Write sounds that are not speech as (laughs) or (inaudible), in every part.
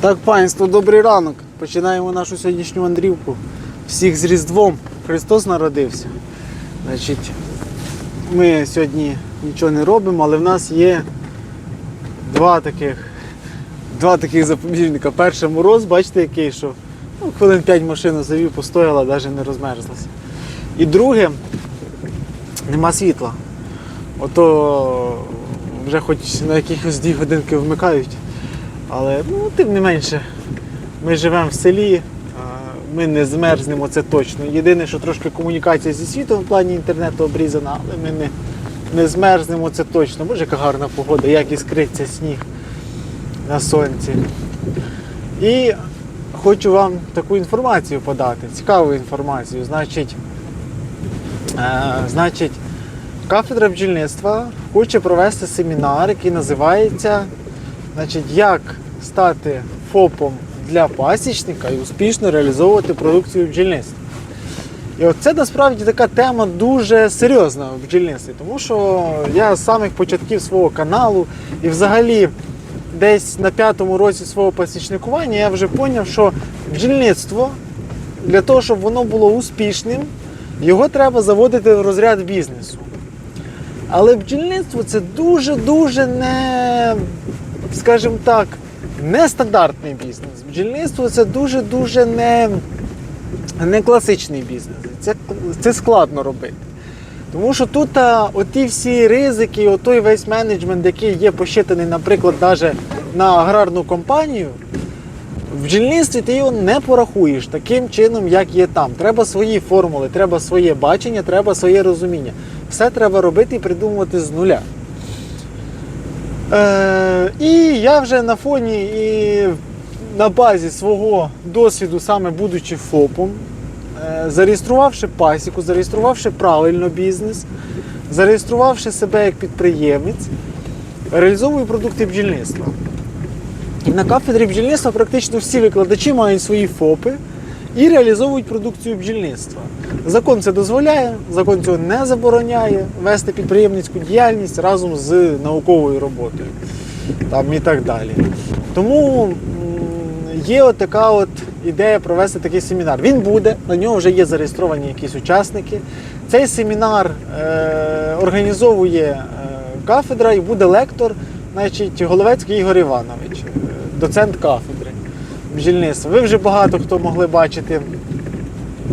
Так, панство, добрий ранок. Починаємо нашу сьогоднішню мандрівку. Всіх з Різдвом. Христос народився. Значить, ми сьогодні нічого не робимо, але в нас є два таких, два таких запобіжника. Перше мороз, бачите, який, що ну, хвилин 5 машину завів, постояла, навіть не розмерзлася. І друге, нема світла. Ото вже хоч на якихось дві годинки вмикають. Але ну, тим не менше, ми живемо в селі, ми не змерзнемо, це точно. Єдине, що трошки комунікація зі світом в плані інтернету обрізана, але ми не, не змерзнемо, це точно. Боже, яка гарна погода, як іскриться сніг на сонці. І хочу вам таку інформацію подати, цікаву інформацію. Значить, е, значить, кафедра бджільництва хоче провести семінар, який називається Значить, як стати ФОПом для пасічника і успішно реалізовувати продукцію бджільництва. І от це насправді така тема дуже серйозна в бджільництві, тому що я з самих початків свого каналу і взагалі десь на п'ятому році свого пасічникування я вже зрозумів, що бджільництво для того, щоб воно було успішним, його треба заводити в розряд бізнесу. Але бджільництво це дуже-дуже не, скажімо так, нестандартний бізнес. Бджільництво це дуже-дуже не, не класичний бізнес. Це, це складно робити. Тому що тут а, оті всі ризики, отой весь менеджмент, який є посчитаний, наприклад, навіть на аграрну компанію, в бджільництві ти його не порахуєш таким чином, як є там. Треба свої формули, треба своє бачення, треба своє розуміння. Все треба робити і придумувати з нуля. Е, і я вже на фоні і на базі свого досвіду, саме будучи ФОПом, е, зареєструвавши пасіку, зареєструвавши правильно бізнес, зареєструвавши себе як підприємець, реалізовую продукти бджільництва. І на кафедрі бджільництва практично всі викладачі мають свої ФОПи і реалізовують продукцію бджільництва. Закон це дозволяє, закон цього не забороняє вести підприємницьку діяльність разом з науковою роботою там, і так далі. Тому є така от ідея провести такий семінар. Він буде, на нього вже є зареєстровані якісь учасники. Цей семінар е, організовує е, кафедра і буде лектор, значить, Головецький Ігор Іванович, е, доцент кафедри бджільництва. Ви вже багато хто могли бачити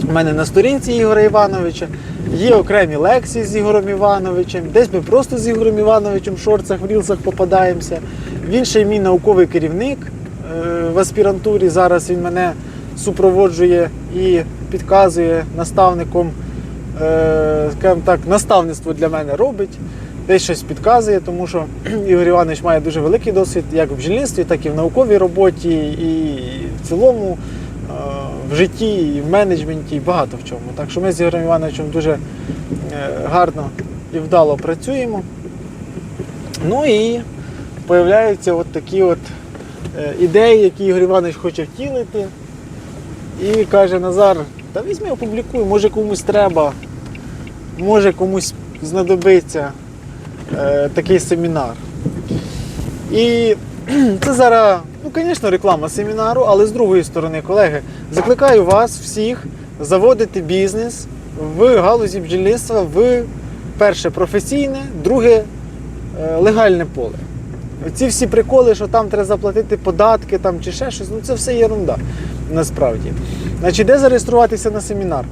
у мене на сторінці Ігоря Івановича. Є окремі лекції з Ігорем Івановичем. Десь ми просто з Ігорем Івановичем в шорцах, в рілсах попадаємося. Він ще й мій науковий керівник е, в аспірантурі. Зараз він мене супроводжує і підказує наставником, е, так, наставництво для мене робить. Десь щось підказує, тому що (clears throat) Ігор Іванович має дуже великий досвід як в бджільництві, так і в науковій роботі, і в цілому е, в житті, і в менеджменті, і багато в чому. Так що ми з Ігорем Івановичем дуже е, гарно і вдало працюємо. Ну і появляються от такі от е, ідеї, які Ігор Іванович хоче втілити. І каже Назар, та візьми опублікуй, може комусь треба, може комусь знадобиться е, такий семінар. І (clears throat) це зараз, ну, звісно, реклама семінару, але з другої сторони, колеги, закликаю вас всіх заводити бізнес в галузі бджільництва в перше професійне, друге е, легальне поле. Ці всі приколи, що там треба заплатити податки там, чи ще щось, ну це все єрунда насправді. Значить, де зареєструватися на семінар?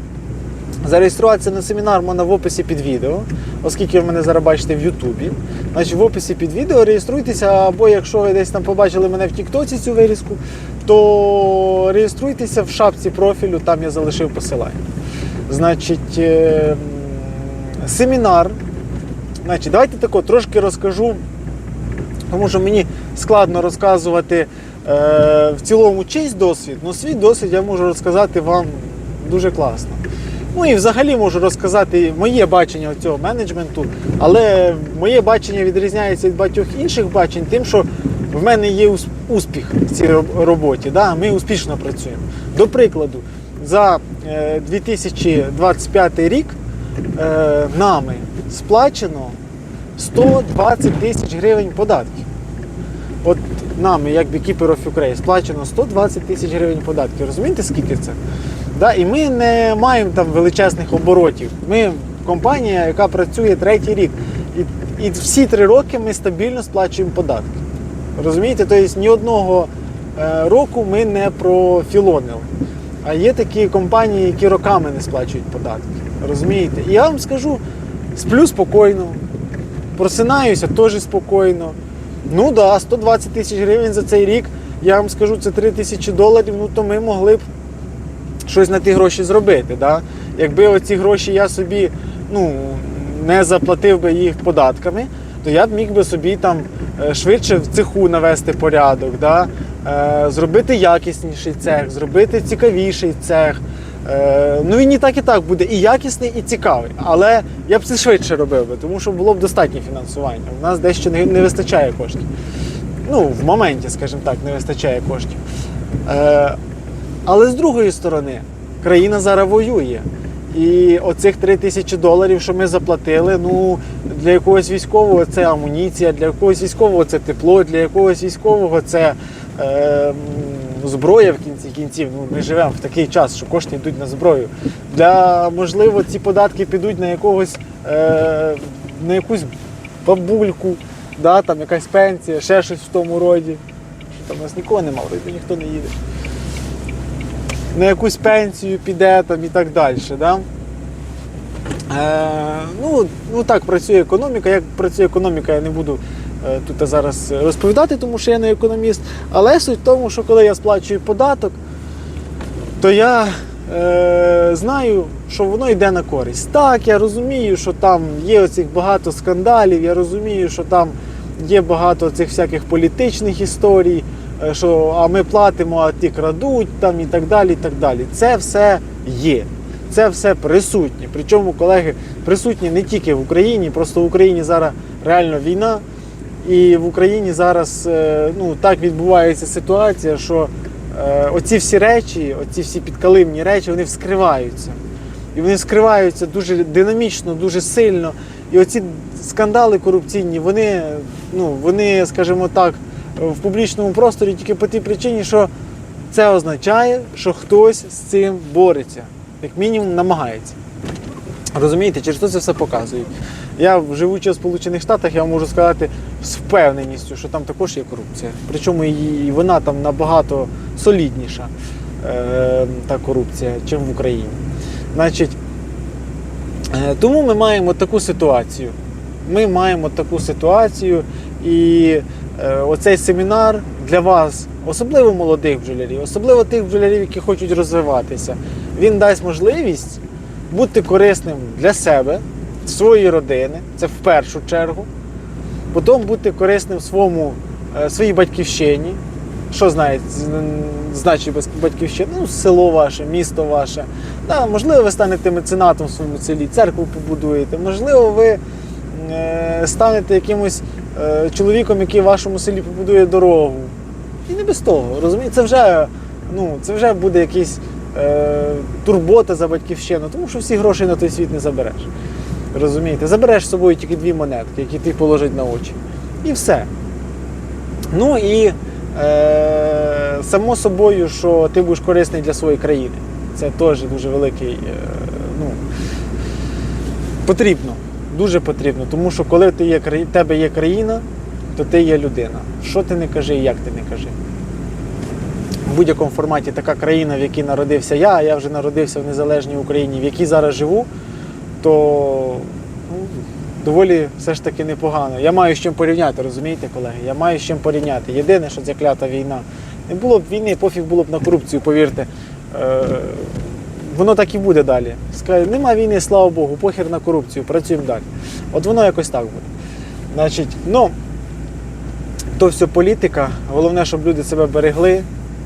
Зареєструватися на семінар можна в описі під відео, оскільки ви мене зараз бачите в Ютубі. Значить, в описі під відео реєструйтеся, або якщо ви десь там побачили мене в Тіктоці цю вирізку, то реєструйтеся в шапці профілю, там я залишив посилання. Значить, е, семінар. Значить, давайте тако трошки розкажу, тому що мені складно розказувати е, в цілому чийсь досвід, але свій досвід я можу розказати вам дуже класно. Ну і взагалі можу розказати моє бачення цього менеджменту, але моє бачення відрізняється від багатьох інших бачень, тим, що в мене є успіх в цій роботі. Да? Ми успішно працюємо. До прикладу, за е, 2025 рік е, нами сплачено 120 тисяч гривень податків. От нами, як of Ukraine, сплачено 120 тисяч гривень податків. Розумієте, скільки це? Да? І ми не маємо там величезних оборотів. Ми компанія, яка працює третій рік. І, і всі три роки ми стабільно сплачуємо податки. Розумієте? Тобто ні одного е, року ми не профілонили. А є такі компанії, які роками не сплачують податки. Розумієте? І я вам скажу, сплю спокійно, просинаюся теж спокійно. Ну да, 120 тисяч гривень за цей рік, я вам скажу, це 3 тисячі доларів, ну то ми могли б щось на ті гроші зробити. Да? Якби оці гроші я собі ну, не заплатив би їх податками, то я б міг би собі там е, швидше в цеху навести порядок, да? е, зробити якісніший цех, зробити цікавіший цех. Е, ну він і так і так буде і якісний, і цікавий. Але я б це швидше робив би, тому що було б достатнє фінансування. У нас дещо не, вистачає коштів. Ну, в моменті, скажімо так, не вистачає коштів. Але з другої сторони, країна зараз воює. І оцих 3 тисячі доларів, що ми заплатили, ну для якогось військового це амуніція, для якогось військового це тепло, для якогось військового це е, зброя в кінці кінців. Ну, ми живемо в такий час, що кошти йдуть на зброю. Для можливо, ці податки підуть на якогось е, на якусь бабульку, да, там якась пенсія, ще щось в тому роді. Там у нас нікого немає, ніхто не їде на якусь пенсію піде там і так далі. Да? Е, ну, ну так працює економіка. Як працює економіка, я не буду е, тут зараз розповідати, тому що я не економіст. Але суть в тому, що коли я сплачую податок, то я е, знаю, що воно йде на користь. Так, я розумію, що там є оцих багато скандалів, я розумію, що там є багато цих всяких політичних історій, що а ми платимо, а ті крадуть там і так далі. і так далі. Це все є. Це все присутнє. Причому, колеги, присутні не тільки в Україні, просто в Україні зараз реально війна. І в Україні зараз е, ну, так відбувається ситуація, що е, оці всі речі, оці всі підкалимні речі, вони вскриваються. І вони вскриваються дуже динамічно, дуже сильно. І оці скандали корупційні, вони, ну, вони, скажімо так, в публічному просторі тільки по тій причині, що це означає, що хтось з цим бореться, як мінімум намагається. Розумієте, через що це все показують. Я живучи в Сполучених Штатах, я можу сказати з впевненістю, що там також є корупція. Причому і вона там набагато солідніша, е, та корупція, чим в Україні. Значить, е, тому ми маємо таку ситуацію. Ми маємо таку ситуацію, і оцей семінар для вас, особливо молодих бджолярів, особливо тих бджолярів, які хочуть розвиватися, він дасть можливість бути корисним для себе, своєї родини, це в першу чергу. Потім бути корисним своєму, е, своїй батьківщині. Що знає, значить батьківщина? Ну, село ваше, місто ваше. Да, можливо, ви станете меценатом в своєму селі, церкву побудуєте. Можливо, ви е, станете якимось е, чоловіком, який в вашому селі побудує дорогу. І не без того. Розумієте, це вже, ну, це вже буде якийсь е, турбота за батьківщину, тому що всі гроші на той світ не забереш. Розумієте? Забереш з собою тільки дві монетки, які ти положить на очі. І все. Ну і е, само собою, що ти будеш корисний для своєї країни. Це теж дуже великий. Е, ну, потрібно. Дуже потрібно. Тому що коли ти є, в тебе є країна, то ти є людина. Що ти не кажи і як ти не кажи. В будь-якому форматі така країна, в якій народився я, а я вже народився в незалежній Україні, в якій зараз живу, то ну, доволі все ж таки непогано. Я маю з чим порівняти, розумієте, колеги? Я маю з чим порівняти. Єдине, що ця клята війна. Не було б війни, пофіг було б на корупцію, повірте. Воно так і буде далі. Скажуть, нема війни, слава Богу, похер на корупцію, працюємо далі. От воно якось так буде. Значить, ну, то все політика. Головне, щоб люди себе берегли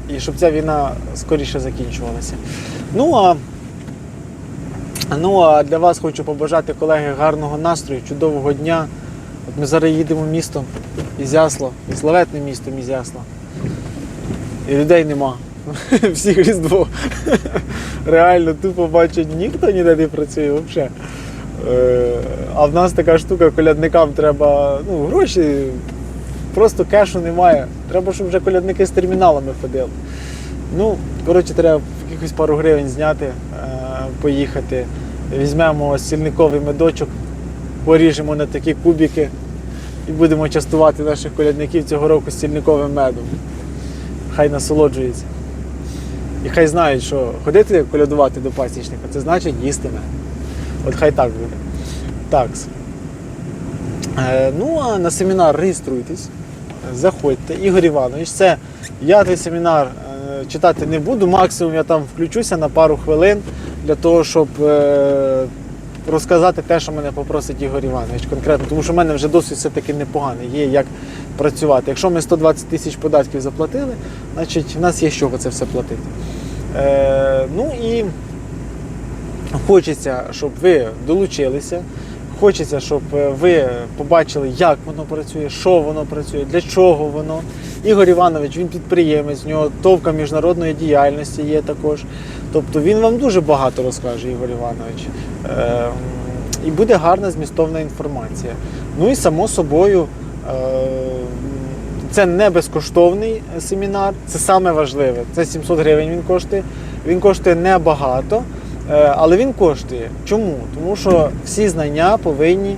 і щоб ця війна скоріше закінчувалася. Ну а Ну а для вас хочу побажати, колеги, гарного настрою, чудового дня. От ми зараз їдемо містом Ізясло, і славетним містом Ізясло. І людей нема. (laughs) Всіх різдво. Реально тупо бачать, ніхто ніде не працює взагалі. Е, А в нас така штука, колядникам треба ну, гроші просто кешу немає. Треба, щоб вже колядники з терміналами ходили. Ну, коротше, треба якихось пару гривень зняти, е, поїхати. Візьмемо сільниковий медочок, поріжемо на такі кубики і будемо частувати наших колядників цього року стільниковим медом. Хай насолоджуються. І хай знають, що ходити колядувати до пасічника, це значить їсти мед. От хай так буде. Так. Е, ну, а на семінар реєструйтесь, заходьте. Ігор Іванович, це я той семінар е, читати не буду. Максимум я там включуся на пару хвилин для того, щоб е, розказати те, що мене попросить Ігор Іванович конкретно, тому що в мене вже досвід все-таки непоганий, є як працювати. Якщо ми 120 тисяч податків заплатили, значить в нас є з чого це все платити. Е, ну і хочеться, щоб ви долучилися. Хочеться, щоб е, ви побачили, як воно працює, що воно працює, для чого воно. Ігор Іванович, він підприємець, в нього товка міжнародної діяльності є також. Тобто він вам дуже багато розкаже, Ігор Іванович. Е, і буде гарна змістовна інформація. Ну і само собою, е, це не безкоштовний семінар, це саме важливе. Це 700 гривень він коштує. Він коштує небагато. Е, Але він коштує. Чому? Тому що всі знання повинні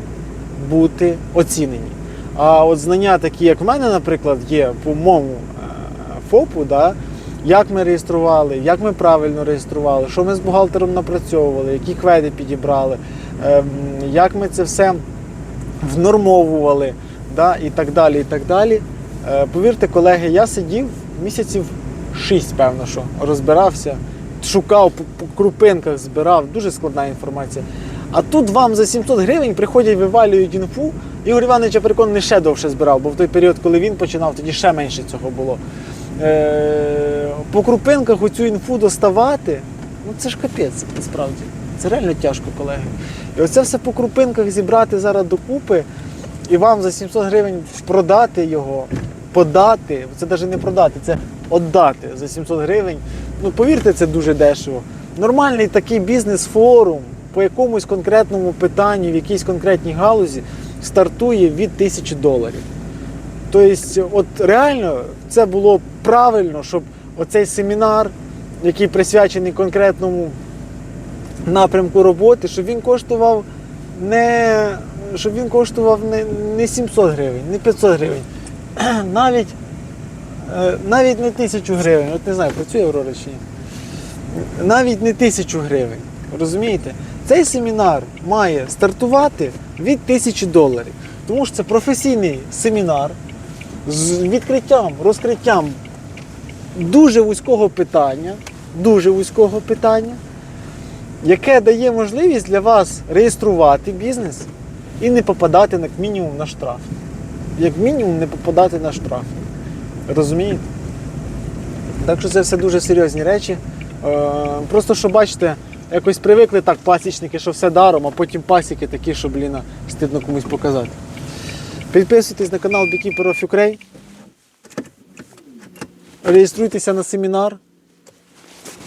бути оцінені. А от знання, такі, як в мене, наприклад, є по моєму е, ФОПу, да, як ми реєстрували, як ми правильно реєстрували, що ми з бухгалтером напрацьовували, які кведи підібрали, як ми це все внормовували, да, і так далі. і так далі. Е, Повірте, колеги, я сидів місяців 6, певно, що розбирався шукав по, по крупинках, збирав, дуже складна інформація. А тут вам за 700 гривень приходять, вивалюють інфу. Ігор Іванович, я переконаний, ще довше збирав, бо в той період, коли він починав, тоді ще менше цього було. Е, по крупинках оцю інфу доставати, ну це ж капець, насправді. Це реально тяжко, колеги. І оце все по крупинках зібрати зараз докупи і вам за 700 гривень продати його, подати. Це навіть не продати, це віддати за 700 гривень. Ну, повірте, це дуже дешево. Нормальний такий бізнес-форум по якомусь конкретному питанню, в якійсь конкретній галузі стартує від 1000 доларів. Тобто, от реально це було правильно, щоб оцей семінар, який присвячений конкретному напрямку роботи, щоб він коштував не, щоб він коштував не, не 700 гривень, не 500 гривень, (clears throat) навіть, е, навіть не 1000 гривень. От не знаю, працює Аврора чи ні. Навіть не 1000 гривень. Розумієте? Цей семінар має стартувати від 1000 доларів. Тому що це професійний семінар з відкриттям, розкриттям дуже вузького питання, дуже вузького питання, яке дає можливість для вас реєструвати бізнес і не попадати як мінімум на штраф. Як мінімум не попадати на штраф. Розумієте? Так що це все дуже серйозні речі. Е, Просто що бачите, якось привикли так пасічники, що все даром, а потім пасіки такі, що, блін, стидно комусь показати. Підписуйтесь на канал Beekeeper of Ukraine. Реєструйтеся на семінар,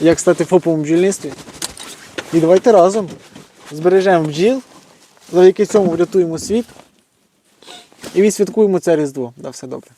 як стати ФОПом бджільництві. І давайте разом збережемо бджіл, завдяки цьому врятуємо світ і відсвяткуємо це Різдво. Да, все добре.